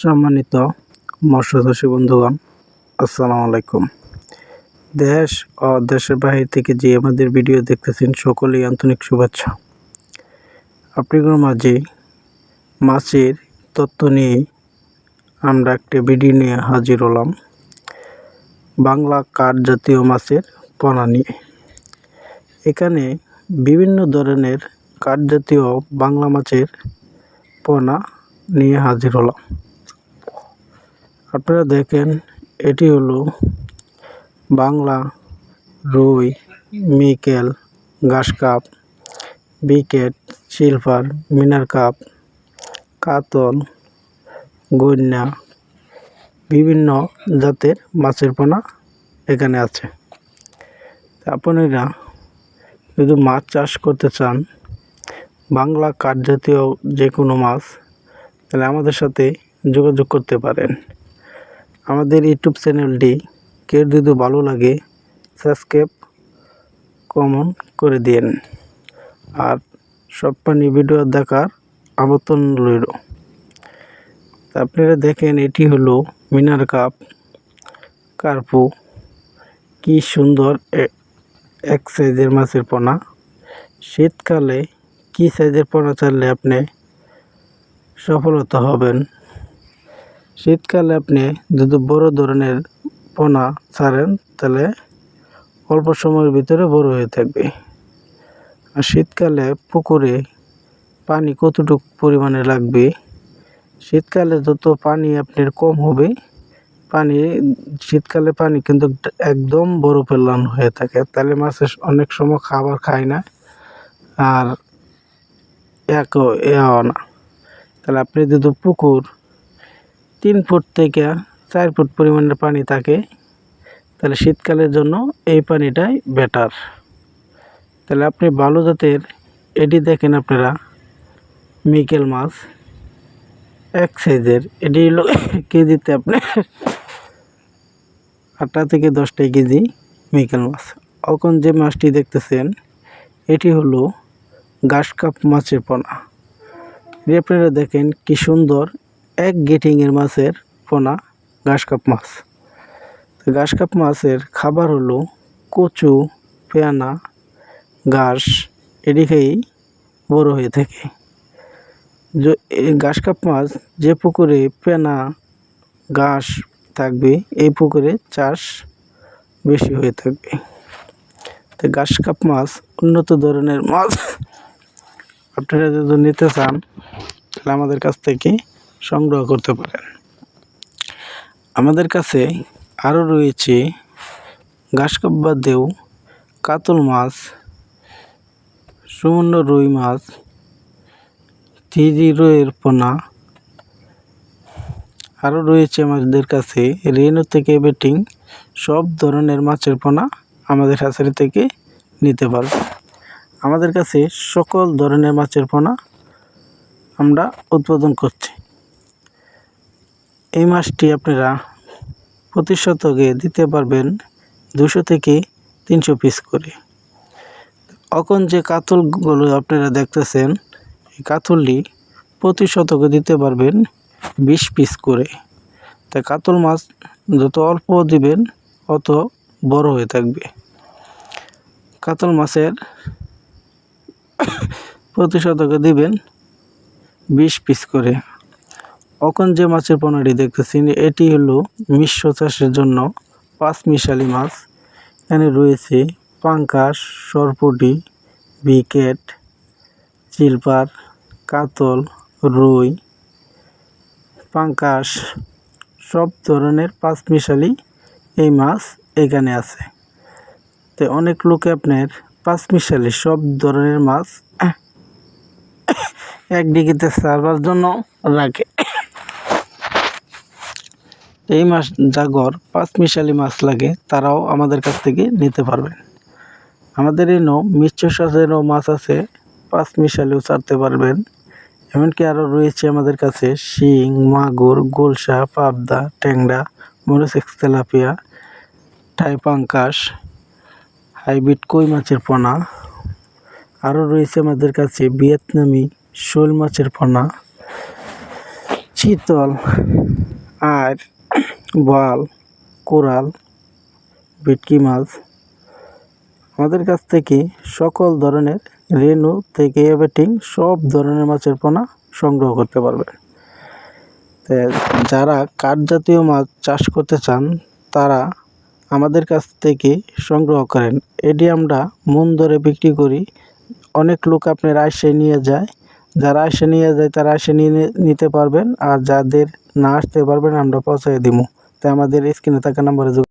সম্মানিত মৎস্যচাষী বন্ধুগণ, আসসালামু আলাইকুম। দেশ ও দেশের বাহির থেকে যে আমাদের ভিডিও দেখতেছেন, সকলেই আন্তরিক শুভেচ্ছা। আপনাদের মাঝে মাছের তত্ত্ব নিয়ে আমরা একটি ভিডিও নিয়ে হাজির হলাম। বাংলা কাঠ জাতীয় মাছের পোনা নিয়ে। এখানে বিভিন্ন ধরনের কাঠ জাতীয় বাংলা মাছের পোনা নিয়ে হাজির হলাম। আপনারা দেখেন, এটি হলো বাংলা রুই, মিকেল, ঘাস কাপ, বিকেট, সিলভার, মিনার কাপ, কাতল গন্যা বিভিন্ন জাতের মাছের পোনা এখানে আছে। আপনারা যদি মাছ চাষ করতে চান, বাংলা কাঠ জাতীয় যে কোনো মাছ, তাহলে আমাদের সাথে যোগাযোগ করতে পারেন। আমাদের ইউটিউব চ্যানেলটি কেউ যদি ভালো লাগে সাবস্ক্রাইব কমন করে দিন আর সব পানি ভিডিও দেখার আমন্ত্রণ রইল। আপনারা দেখেন, এটি হলো মিনার কাপ, কার্পু। কি সুন্দর এক সাইজের মাছের পোনা। শীতকালে কি সাইজের পোনা চাললে আপনি সফলতা হবেন? শীতকালে আপনি যদি বড় ধরনের পোনা ছাড়েন, তাহলে অল্প সময়ের ভিতরে বড় হয়ে থাকবে। আর শীতকালে পুকুরে পানি কতটুকু পরিমাণে লাগবে? শীতকালে যত পানি আপনার কম হবে, পানি, শীতকালে পানি কিন্তু একদম বরফের লান হয়ে থাকে। তাহলে মাছের অনেক সময় খাবার খায় না, আর এও না। তাহলে আপনি যদি পুকুর তিন ফুট থেকে চার ফুট পরিমাণের পানি থাকে, তাহলে শীতকালের জন্য এই পানিটাই বেটার তাহলে আপনি ভালো জাতের, এটি দেখেন আপনারা, মিকেল মাছ, এক সাইজের, এটি হলো কেজিতে আপনি আটটা থেকে দশটাই কেজি মিকেল মাছ। এখন যে মাছটি দেখতেছেন, এটি হলো ঘাস কাপ মাছের পোনা। আপনারা দেখেন কি সুন্দর এক গেটিংয়ের মাছের পোনা, ঘাস কাপ মাছ। তো ঘাস কাপ মাছের খাবার হলো কচু, পেয়ানা, ঘাস এটি খেয়েই বড়ো হয়ে থাকে। য- এই ঘাস কাপ মাছ যে পুকুরে পেনা ঘাস থাকবে, এই পুকুরে চাষ বেশি হয়ে থাকবে। তো ঘাস কাপ মাছ উন্নত ধরনের মাছ। আপনারা যদি নিতে চান, তাহলে আমাদের কাছ থেকে সংগ্রহ করতে পারেন। আমাদের কাছে আরও রয়েছে ঘাস কাপ বাদেও কাতল মাছ সুমন্ন রুই মাছ থ্রি রুইয়ের পোনা। আরও রয়েছে আমাদের কাছে রেনু থেকে বেটিং, সব ধরনের মাছের পোনা আমাদের হাসারি থেকে নিতে পারবে। আমাদের কাছে সকল ধরনের মাছের পোনা আমরা উৎপাদন করছি। এই মাছটি আপনারা প্রতি শতকে দিতে পারবেন দুশো থেকে তিনশো পিস করে। এখন যে কাতলগুলো আপনারা দেখতেছেন, এই কাতলটি প্রতি শতকে দিতে পারবেন বিশ পিস করে। তা কাতল মাছ যত অল্প দিবেন, অত বড় হয়ে থাকবে। কাতল মাছের প্রতি শতকে দিবেন বিশ পিস করে। এখন যে মাছের পোনাটি দেখতেছি, এটি হলো মিশ্র চাষের জন্য পাঁচ মিশালি মাছ। এখানে রয়েছে পাঙ্কাশ, সরপুটি, বিকেট, চিলপার, কাতল, রুই, পাঙ্কাশ, সব ধরনের পাঁচ মিশালি এই মাছ এখানে আছে। তো অনেক লোকে আপনার পাঁচ মিশালি সব ধরনের মাছ এক ডিগিতে সার্ভার জন্য রাখে। এই মাছ জাগর, পাঁচ মিশালি মাছ লাগে, তারাও আমাদের কাছ থেকে নিতে পারবেন আমাদের এই নো, মিশ্র সাজেরও মাছ আছে, পাঁচ মিশালিও ছাড়তে পারবেন। এমনকি আরও রয়েছে আমাদের কাছে শিং, মাগুর, গোলসা, পাবদা, ট্যাংরা মরিসেক্স তেলাপিয়া, টাইপাঙ্কাশ, হাইব্রিড কই মাছের পোনা। আরও রয়েছে আমাদের কাছে ভিয়েতনামি শোল মাছের পোনা, চিতল আর বোয়াল, কোরাল, ভেটকি মাছ। আমাদের কাছ থেকে সকল ধরনের রেনু থেকে এভেটিং সব ধরনের মাছের পোনা সংগ্রহ করতে পারবেন তো যারা কাঠ জাতীয় মাছ চাষ করতে চান, তারা আমাদের কাছ থেকে সংগ্রহ করেন। এটি আমরা মন ধরে বিক্রি করি। অনেক লোক আপনার আসে নিয়ে যায়। যারা আসে নিয়ে যায়, তারা আসে নিয়ে নিতে পারবেন। আর যাদের না আসতে পারবেন, আমরা পৌঁছাই দিব তাই আমাদের স্ক্রিনে থাকা নাম্বারে যোগ